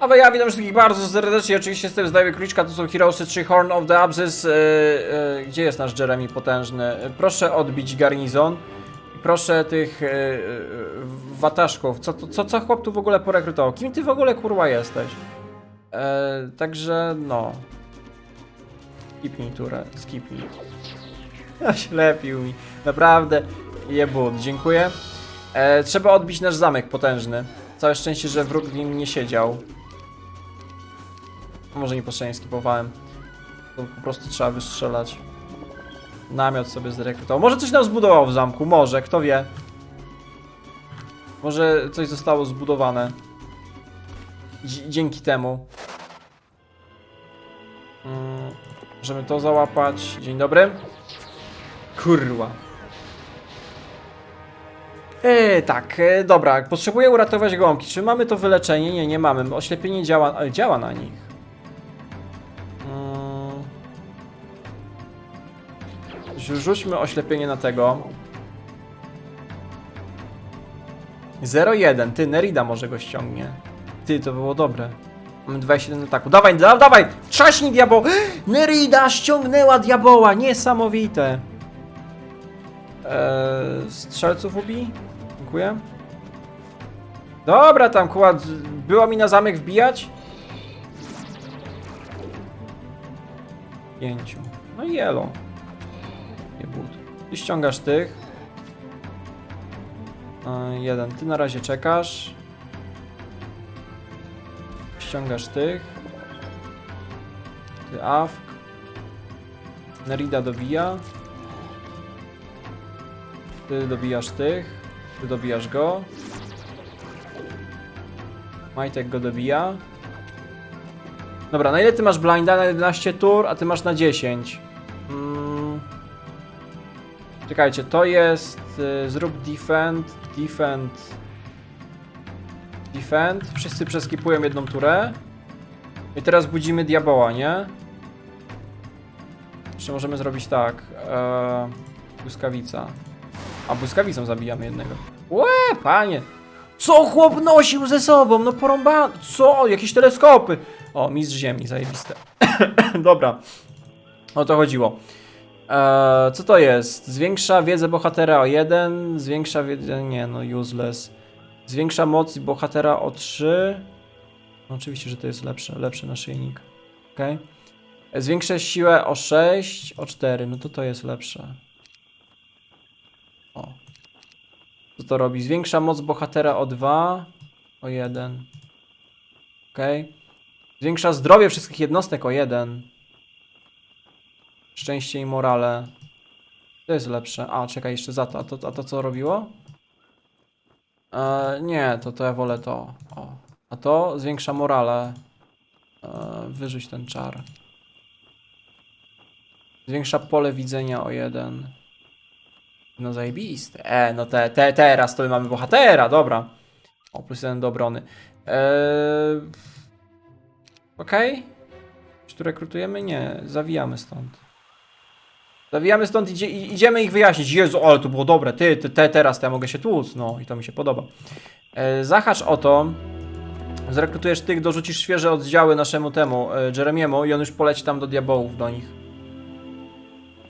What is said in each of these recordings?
Ale ja witam wszystkich bardzo serdecznie, oczywiście jestem z David Kruczka, to są Heroesy 3 Horn of the Abyss. Yy, yy, gdzie jest nasz Jeremy potężny? Yy, Proszę odbić garnizon. Proszę tych yy, wataszków. Co, co, co chłop tu w ogóle porekrutował? Kim ty w ogóle kurwa jesteś? Yy, także no. Skipnij turę, skipnij. Oślepił mi. Naprawdę. Jebut, dziękuję. E, trzeba odbić nasz zamek potężny. Całe szczęście, że wróg w nim nie siedział. Może niepotrzebnie skipowałem. To po prostu trzeba wystrzelać. Namiot sobie zrekrutował. Może coś nam zbudował w zamku, może, kto wie. Może coś zostało zbudowane. Dzi- dzięki temu. Mm, możemy to załapać. Dzień dobry. Kurwa. Eee, tak, e, dobra, potrzebuję uratować gołąbki. Czy mamy to wyleczenie? Nie, nie mamy. Oślepienie działa, ale działa na nich. Rzućmy oślepienie na tego. 0-1, ty, Nerida może go ściągnie. Ty, to było dobre. Mamy 27 ataku. Dawaj, da, dawaj! Trzaśnij diabeł! Nerida ściągnęła diaboła! Niesamowite! Eee, strzelców ubij? Dziękuję. Dobra, tam kład. Była mi na zamek wbijać? Pięciu. No i. Ty ściągasz tych. Eee, jeden. Ty na razie czekasz. Ściągasz tych. Ty awk. Nerida dobija. Ty dobijasz tych. Ty dobijasz go. Majtek go dobija. Dobra, na ile ty masz blinda? Na 11 tur, a ty masz na 10. Czekajcie, to jest. Y, zrób defend, defend. Defend. Wszyscy przeskipują jedną turę. I teraz budzimy diaboła, nie? Jeszcze możemy zrobić tak. Eee, błyskawica. A błyskawicą zabijamy jednego. Łe, panie! Co chłop nosił ze sobą? No porąba... Co? Jakieś teleskopy! O, mistrz ziemi, zajebiste. Dobra. O to chodziło. Eee, co to jest? Zwiększa wiedzę bohatera o 1, zwiększa wiedzę... Nie, no useless. Zwiększa moc bohatera o 3. No, oczywiście, że to jest lepsze, lepszy naszyjnik. Okej. Zwiększa siłę o 6, o 4. No to to jest lepsze. O. Co to robi? Zwiększa moc bohatera o 2, o 1. Ok. Zwiększa zdrowie wszystkich jednostek o 1. Szczęście i morale. To jest lepsze. A, czekaj, jeszcze za to. A to, a to co robiło? E, nie, to, to ja wolę to. O. A to zwiększa morale. E, wyrzuć ten czar. Zwiększa pole widzenia o 1. No zajebiste. E, no te, te, teraz to my mamy bohatera, dobra. O, plus jeden do obrony. Eee... Okej. Czy tu rekrutujemy? Nie, zawijamy stąd. Zawijamy stąd, idzie, idziemy ich wyjaśnić. Jezu, ale to było dobre. Ty, ty te, teraz to ja mogę się tłuc. No i to mi się podoba. E, zahacz o to. Zrekrutujesz tych, dorzucisz świeże oddziały naszemu temu, e, Jeremiemu i on już poleci tam do diabołów do nich.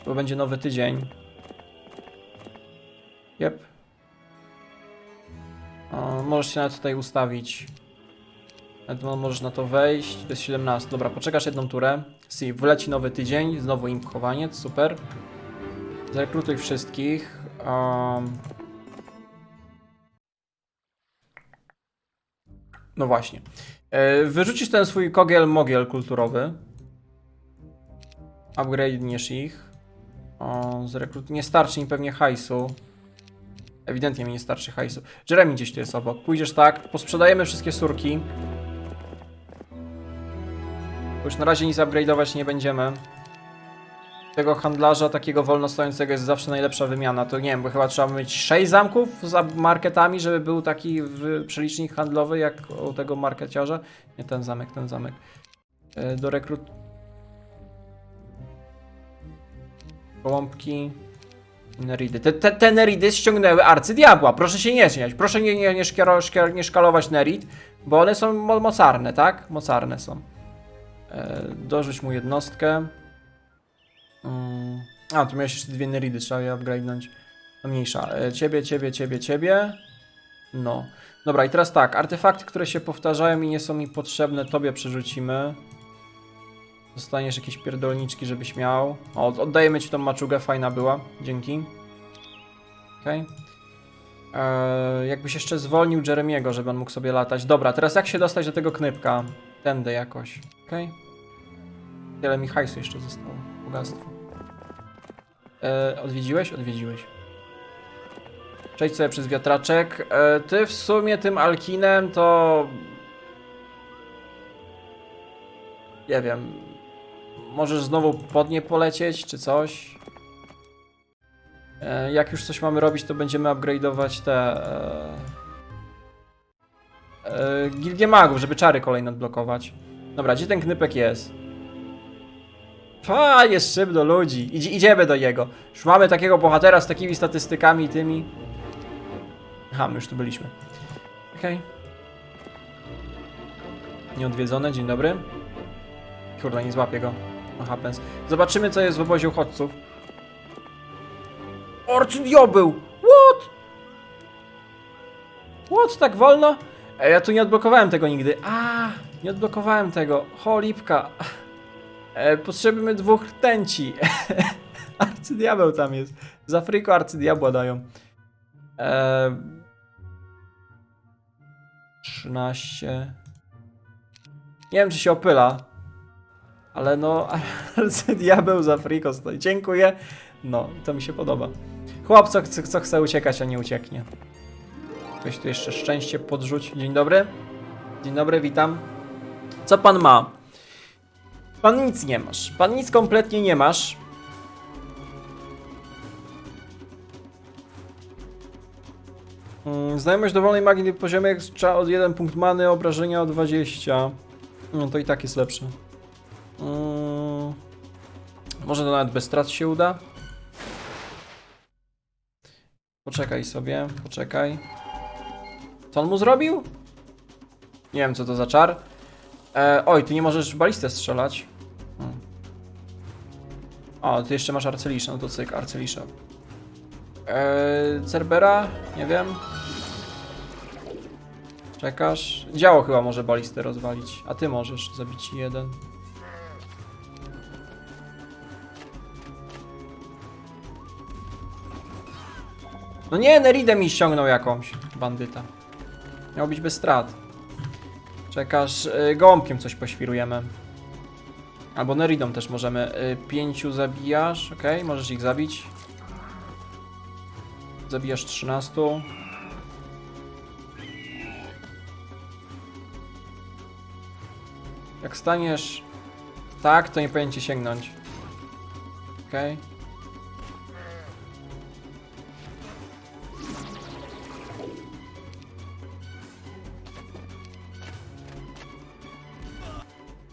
Bo będzie nowy tydzień. Jep. Możesz się nawet tutaj ustawić. Nawet mo- możesz na to wejść. To jest 17. Dobra, poczekasz jedną turę. Si, wleci nowy tydzień. Znowu im chowaniec. Super. Zrekrutuj wszystkich. Um... No właśnie. E, wyrzucisz ten swój kogiel-mogiel kulturowy. Upgrade'niesz ich. O, zrekrut... Nie starczy im pewnie hajsu. Ewidentnie mi nie starczy hajsu. Jeremy gdzieś tu jest obok. Pójdziesz tak, posprzedajemy wszystkie surki. Już na razie nic upgrade'ować nie będziemy. Tego handlarza takiego wolno stojącego jest zawsze najlepsza wymiana. To nie wiem, bo chyba trzeba mieć 6 zamków z marketami, żeby był taki przelicznik handlowy jak u tego markeciarza. Nie ten zamek, ten zamek. E, Do rekrut... Gołąbki. Neridy. Te, te, te Neridy ściągnęły arcydiabła. Proszę się nie śmiać. Proszę nie, nie, nie, szkiero, szkier, nie szkalować Nerid. Bo one są mo- mocarne, tak? Mocarne są. E, dorzuć mu jednostkę. Mm. A, tu miałeś jeszcze dwie neridy, trzeba je upgrade'nąć. No mniejsza. E, ciebie, ciebie, ciebie, ciebie. No. Dobra, i teraz tak. Artefakty, które się powtarzają i nie są mi potrzebne, tobie przerzucimy. Dostaniesz jakieś pierdolniczki, żebyś miał. O, oddajemy ci tą maczugę, fajna była. Dzięki. Okej. Eee, jakbyś jeszcze zwolnił Jeremiego, żeby on mógł sobie latać. Dobra, teraz jak się dostać do tego knypka? Tędy jakoś. Okej. Tyle mi hajsu jeszcze zostało. Bogactwo. Eee, odwiedziłeś? Odwiedziłeś. Przejdź sobie przez wiatraczek. E, ty w sumie tym Alkinem to... Nie wiem. Możesz znowu pod nie polecieć, czy coś. E, jak już coś mamy robić, to będziemy upgrade'ować te... E, e, gildię magów, żeby czary kolejne odblokować. Dobra, gdzie ten knypek jest? A, jest szyb do ludzi. Idzie, idziemy do jego. Już mamy takiego bohatera z takimi statystykami tymi. Aha, my już tu byliśmy. Okej. Nieodwiedzone, dzień dobry. Kurde, nie złapię go. No happens. Zobaczymy, co jest w obozie uchodźców. Orcydiobył! What? What? Tak wolno? Ja tu nie odblokowałem tego nigdy. A, nie odblokowałem tego. Cholipka. E, potrzebujemy dwóch rtęci. arcydiabeł tam jest. Z Afryku arcydiabła dają. E, 13. Nie wiem, czy się opyla. Ale no, arcydiabeł z Afryko stoi. Dziękuję. No, to mi się podoba. Chłop, co, co chce uciekać, a nie ucieknie. Ktoś tu jeszcze szczęście podrzuć. Dzień dobry. Dzień dobry, witam. Co pan ma? Pan nic nie masz. Pan nic kompletnie nie masz. Mm, Znajomość dowolnej magii poziomie ekstra od 1 punkt many, obrażenia o 20. No to i tak jest lepsze. Mm, Może to nawet bez strat się uda. Poczekaj sobie, poczekaj. Co on mu zrobił? Nie wiem co to za czar. E, oj, ty nie możesz balistę strzelać. Hmm. O, ty jeszcze masz arcelisza, no to cyk, arcelisza. E, Cerbera? Nie wiem. Czekasz? Działo chyba może balistę rozwalić, a ty możesz zabić jeden. No nie, Neridę mi ściągnął jakąś bandyta. Miał być bez strat. Czekasz, y, gołąbkiem coś poświrujemy. Albo Neridą też możemy. Y, pięciu zabijasz, ok, możesz ich zabić. Zabijasz 13. Jak staniesz tak, to nie powinien sięgnąć. Okej.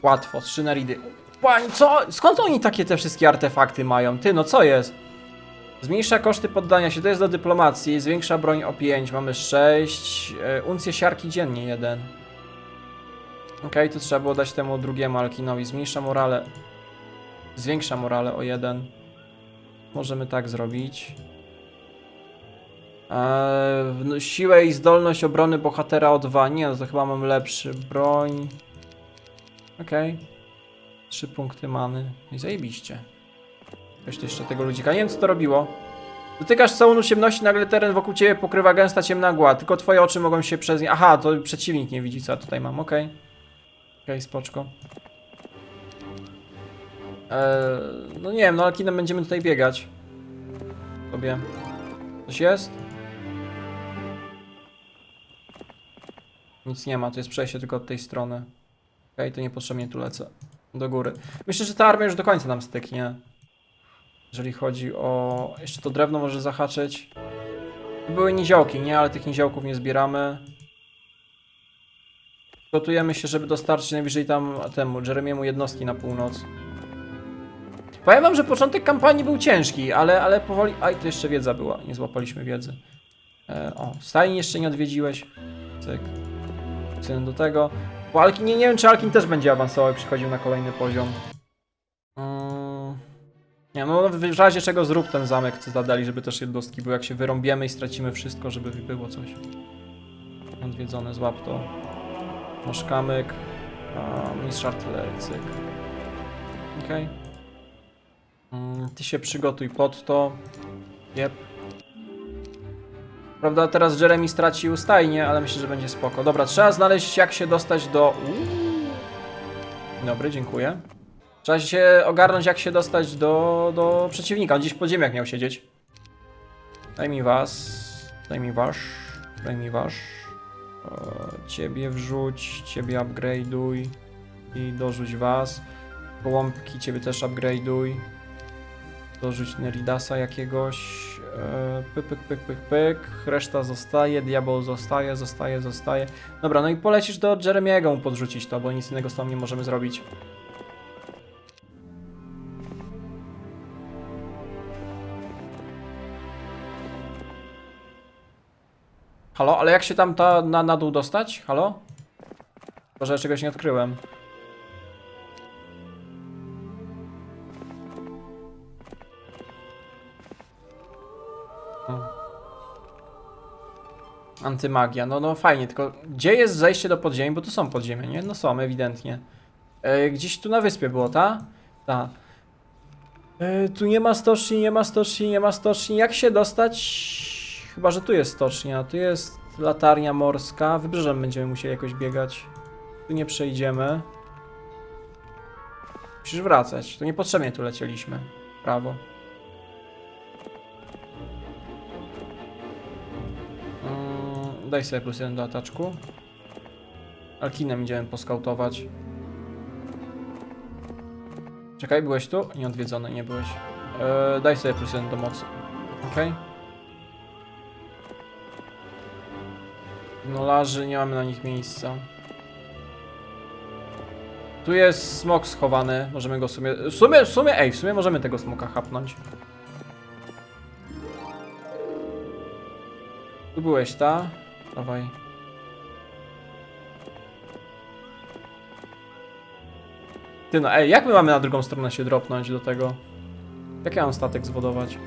Łatwo, trzy naridy. Pań, co? Skąd oni takie te wszystkie artefakty mają? Ty, no co jest? Zmniejsza koszty poddania się, to jest do dyplomacji. Zwiększa broń o 5, mamy 6. E, uncję siarki dziennie, jeden. Okej, to trzeba było dać temu drugiemu Alkinowi. Zmniejsza morale. Zwiększa morale o 1. Możemy tak zrobić. Eee, siłę i zdolność obrony bohatera o 2. Nie, no to chyba mam lepszy. Broń. Okej. Trzy punkty many. I zajebiście. Weź tu jeszcze tego ludzika. Nie wiem co to robiło. Dotykasz całunu ciemności, nagle teren wokół ciebie pokrywa gęsta ciemna mgła. Tylko twoje oczy mogą się przez nie... Aha, to przeciwnik nie widzi co ja tutaj mam. Okej. Okej, spoczko. Eee, no nie wiem, no Alkinem będziemy tutaj biegać. Sobie. Coś jest? Nic nie ma, to jest przejście tylko od tej strony. Okej, to niepotrzebnie tu lecę. Do góry. Myślę, że ta armia już do końca nam styknie. Jeżeli chodzi o... Jeszcze to drewno może zahaczyć. Były niziołki, nie? Ale tych niziołków nie zbieramy. Gotujemy się, żeby dostarczyć najwyżej tam temu, Jeremiemu jednostki na północ. Powiem wam, że początek kampanii był ciężki, ale, ale powoli... Aj, to jeszcze wiedza była. Nie złapaliśmy wiedzy. E, o, stajni jeszcze nie odwiedziłeś. Cyk. Wrócę do tego. Bo Alkin, nie, nie wiem, czy Alkin też będzie awansował i przychodził na kolejny poziom. Mm. Nie, no w razie czego zrób ten zamek, co zadali, żeby też jednostki były. Jak się wyrąbiemy i stracimy wszystko, żeby było coś. Odwiedzone, złap to. Masz kamyk. A, mistrz artylerii, cyk. Okej. Mm, ty się przygotuj pod to. Jep. Prawda, teraz Jeremy stracił stajnię, ale myślę, że będzie spoko. Dobra, trzeba znaleźć jak się dostać do... Dobry, dziękuję. Trzeba się ogarnąć jak się dostać do, do przeciwnika. On gdzieś pod ziemiach miał siedzieć. Daj mi was. Daj mi wasz. Daj mi wasz. Ciebie wrzuć, ciebie upgrade'uj. I dorzuć was. Gołąbki ciebie też upgrade'uj. Dorzuć Neridasa jakiegoś. E, pyk, pyk, pyk, pyk, pyk. Reszta zostaje, diabeł zostaje, zostaje, zostaje. Dobra, no i polecisz do Jeremiego podrzucić to, bo nic innego z tą nie możemy zrobić. Halo, ale jak się tam ta na, na dół dostać? Halo? Może ja czegoś nie odkryłem. Antymagia, no no fajnie, tylko gdzie jest zejście do podziemi? Bo tu są podziemia, nie? No są, ewidentnie. E, gdzieś tu na wyspie było, ta? Ta. E, tu nie ma stoczni, nie ma stoczni, nie ma stoczni. Jak się dostać? Chyba, że tu jest stocznia. Tu jest latarnia morska. Wybrzeżem będziemy musieli jakoś biegać. Tu nie przejdziemy. Musisz wracać. To niepotrzebnie tu lecieliśmy. Prawo. Daj sobie plus jeden do ataczku. Alkinem idziemy poskautować. Czekaj, byłeś tu? Nieodwiedzony, nie byłeś. Eee, daj sobie plus jeden do mocy. Okej. Nolarzy, nie mamy na nich miejsca. Tu jest smok schowany, możemy go w sumie... W sumie, w sumie, ej, w sumie możemy tego smoka hapnąć. Tu byłeś, ta? Dawaj. Ty no, ej, jak my mamy na drugą stronę się dropnąć do tego? Jak ja mam statek zwodować?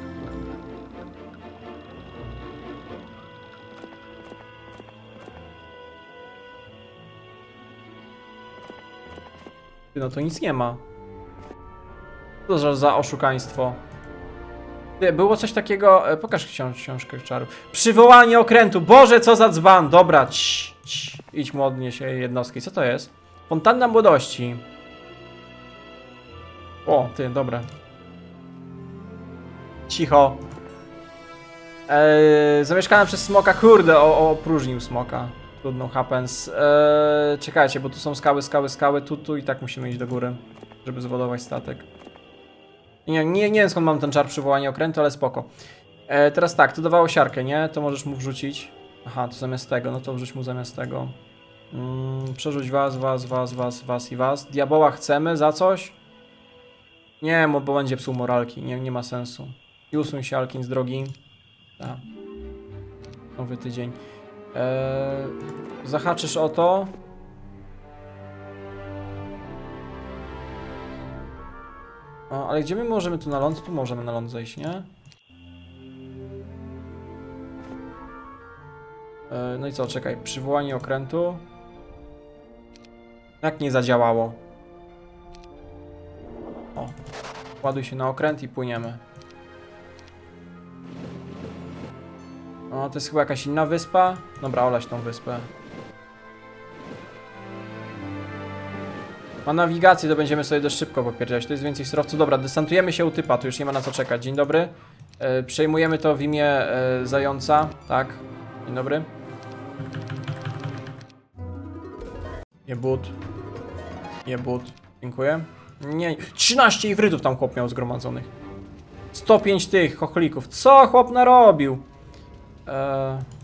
Ty, no to nic nie ma. To za, za oszukaństwo? Było coś takiego... e, Pokaż książ książkę czarów. Przywołanie okrętu. Boże, co za dzban. Dobra, cii, cii. Idź modnie się jednostki. Co to jest? Fontanna młodości. O, ty, dobra. Cicho. Eee, zamieszkana przez smoka, kurde, o, opróżnił smoka. Trudno, happens. Eee, czekajcie, bo tu są skały, skały, skały, tu, tu i tak musimy iść do góry, żeby zwodować statek. Nie, nie, nie wiem skąd mam ten czar przywołania okrętu, ale spoko. Eee, teraz tak, tu dawało siarkę, nie? To możesz mu wrzucić. Aha, to zamiast tego, no to wrzuć mu zamiast tego. Mm, przerzuć was, was, was, was, was i was. Diaboła chcemy za coś? Nie, bo będzie psuł moralki, nie, nie ma sensu. I usuń się Alkin z drogi. Tak. Nowy tydzień. Eee, zahaczysz o to. Ale gdzie my możemy tu na ląd? Tu możemy na ląd zejść, nie? Eee, no i co, czekaj. Przywołanie okrętu. Jak nie zadziałało? O. Ładuj się na okręt i płyniemy. O, to jest chyba jakaś inna wyspa. Dobra, olać tą wyspę. Ma nawigację, to będziemy sobie dość szybko popierdziać. To jest więcej surowców. Dobra, dystantujemy się u typa, tu już nie ma na co czekać. Dzień dobry. E, przejmujemy to w imię e, zająca. Tak. Dzień dobry. Jebut. Jebut. Dziękuję. Nie, 13 ifrytów tam chłop miał zgromadzonych. 105 tych chochlików. Co chłop narobił? Eee...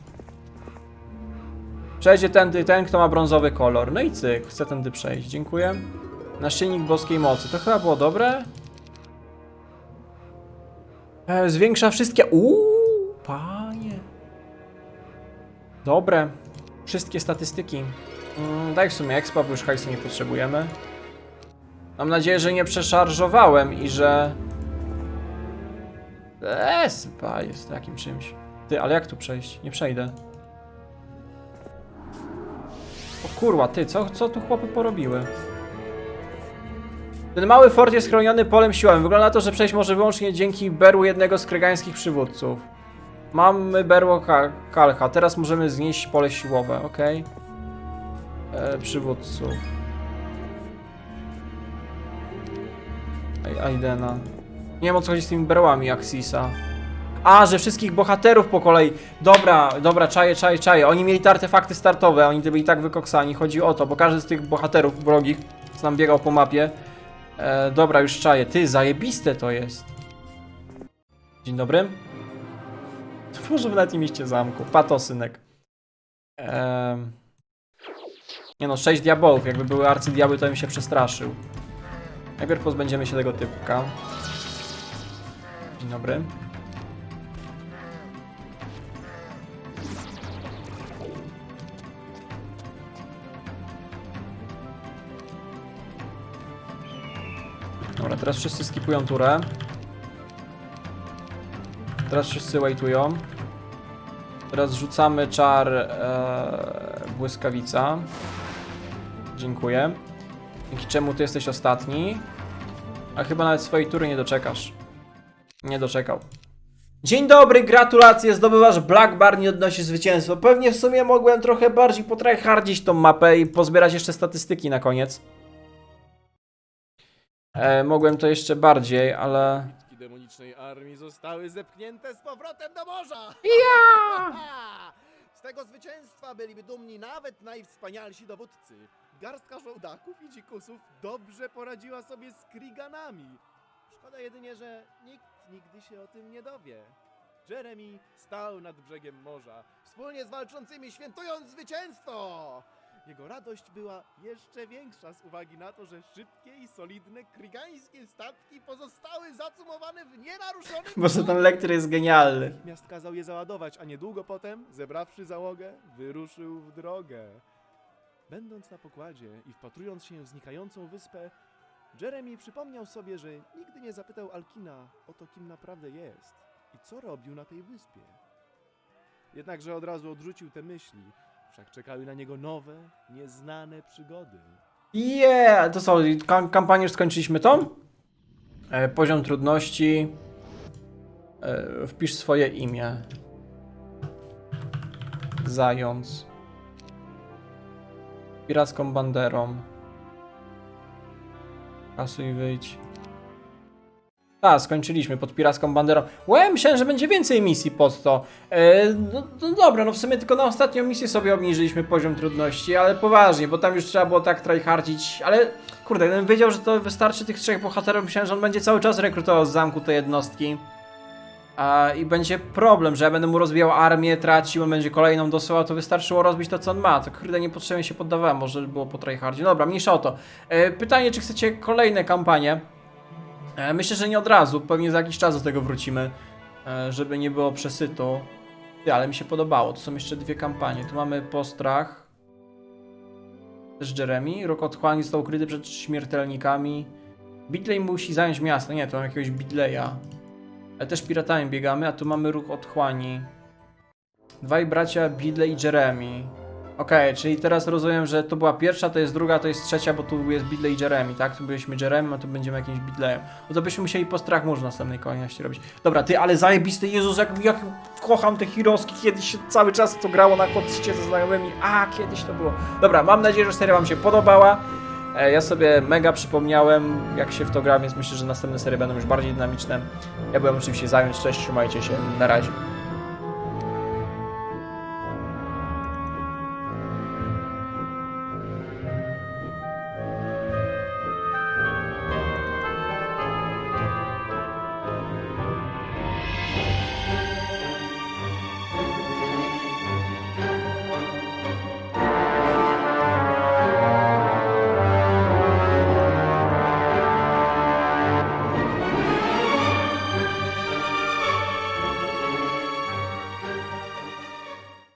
Przejdzie tędy ten, kto ma brązowy kolor. No i cyk, chcę tędy przejść. Dziękuję. Naszyjnik boskiej mocy. To chyba było dobre? Eee, zwiększa wszystkie... Uuu, panie. Dobre. Wszystkie statystyki. Mm, daj w sumie expa, bo już hajsu nie potrzebujemy. Mam nadzieję, że nie przeszarżowałem i że... Eee, spa jest takim czymś. Ty, ale jak tu przejść? Nie przejdę. Kurwa, ty, co, co tu chłopy porobiły? Ten mały fort jest chroniony polem siłowym. Wygląda na to, że przejść może wyłącznie dzięki berłu jednego z kregańskich przywódców. Mamy berło ka kalcha. Teraz możemy znieść pole siłowe, ok? E, przywódców. Ej, Aidena. Nie wiem o co chodzi z tymi berłami Axisa. A, że wszystkich bohaterów po kolei. Dobra, dobra, czaję, czaję, czaję. Oni mieli te artefakty startowe, oni byli tak wykoksani. Chodzi o to, bo każdy z tych bohaterów wrogich, co nam biegał po mapie. E, dobra, już czaję. Ty, zajebiste to jest. Dzień dobry. Może w nawet nie mieście zamku. Pato, synek. Em. Nie no, sześć diabołów. Jakby były arcydiabły, to bym się przestraszył. Najpierw pozbędziemy się tego typka. Dzień dobry. Dobra, teraz wszyscy skipują turę. Teraz wszyscy waitują. Teraz rzucamy czar e, błyskawica. Dziękuję. Dzięki czemu ty jesteś ostatni. A chyba nawet swojej tury nie doczekasz. Nie doczekał. Dzień dobry, gratulacje, zdobywasz Black Bar, nie odnosi zwycięstwo. Pewnie w sumie mogłem trochę bardziej potryhardzić tą mapę i pozbierać jeszcze statystyki na koniec. E, mogłem to jeszcze bardziej, ale... Demonicznej armii zostały zepchnięte z powrotem do morza! Ja! Z tego zwycięstwa byliby dumni nawet najwspanialsi dowódcy. Garstka żołdaków i dzikusów dobrze poradziła sobie z Kriganami. Szkoda jedynie, że nikt nigdy się o tym nie dowie. Jeremy stał nad brzegiem morza, wspólnie z walczącymi świętując zwycięstwo! Jego radość była jeszcze większa z uwagi na to, że szybkie i solidne krygańskie statki pozostały zacumowane w nienaruszonym Może ten lektor jest genialny. Natychmiast kazał je załadować, a niedługo potem, zebrawszy załogę, wyruszył w drogę. Będąc na pokładzie i wpatrując się w znikającą wyspę, Jeremy przypomniał sobie, że nigdy nie zapytał Alkina o to, kim naprawdę jest i co robił na tej wyspie. Jednakże od razu odrzucił te myśli, wszak czekały na niego nowe, nieznane przygody. Yeah! To co, kam kampanię już skończyliśmy tą? E, poziom trudności. E, wpisz swoje imię. Zając. Piracką banderą. Kasuj wyjdź. Tak, skończyliśmy pod piracką banderą. Łe, myślałem, że będzie więcej misji pod to. E, no, no dobra, no w sumie tylko na ostatnią misję sobie obniżyliśmy poziom trudności, ale poważnie, bo tam już trzeba było tak tryhardzić, ale kurde, gdybym wiedział, że to wystarczy tych trzech bohaterów, myślałem, że on będzie cały czas rekrutował z zamku te jednostki. A, I będzie problem, że ja będę mu rozbijał armię, tracił, on będzie kolejną dosyłał, to wystarczyło rozbić to, co on ma. To kurde, niepotrzebnie się poddawałem, może było po tryhardzie. Dobra, mniejsza o to. E, pytanie, czy chcecie kolejne kampanie? E, Myślę, że nie od razu, pewnie za jakiś czas do tego wrócimy, e, żeby nie było przesytu. Ale mi się podobało, to są jeszcze dwie kampanie. Tu mamy Postrach, też Jeremy, Rok Otchłani został ukryty przed śmiertelnikami. Bidley musi zająć miasto, nie, to mam jakiegoś Bidleya. Ale też piratami biegamy, a tu mamy Ruch Otchłani. Dwaj bracia Bidley i Jeremy. Okej, czyli teraz rozumiem, że to była pierwsza, to jest druga, to jest trzecia, bo tu jest Bidley i Jeremy, tak? Tu byliśmy Jeremy, a tu będziemy jakimś Bidleyem. No to byśmy musieli po strach mórz w następnej kolejności robić. Dobra, ty, ale zajebisty Jezus, jak, jak kocham te Hiroski, kiedyś się cały czas to grało na koncercie ze znajomymi. A, kiedyś to było. Dobra, mam nadzieję, że seria wam się podobała. E, Ja sobie mega przypomniałem, jak się w to gra, więc myślę, że następne serie będą już bardziej dynamiczne. Ja byłem oczywiście zająć, cześć, trzymajcie się, na razie.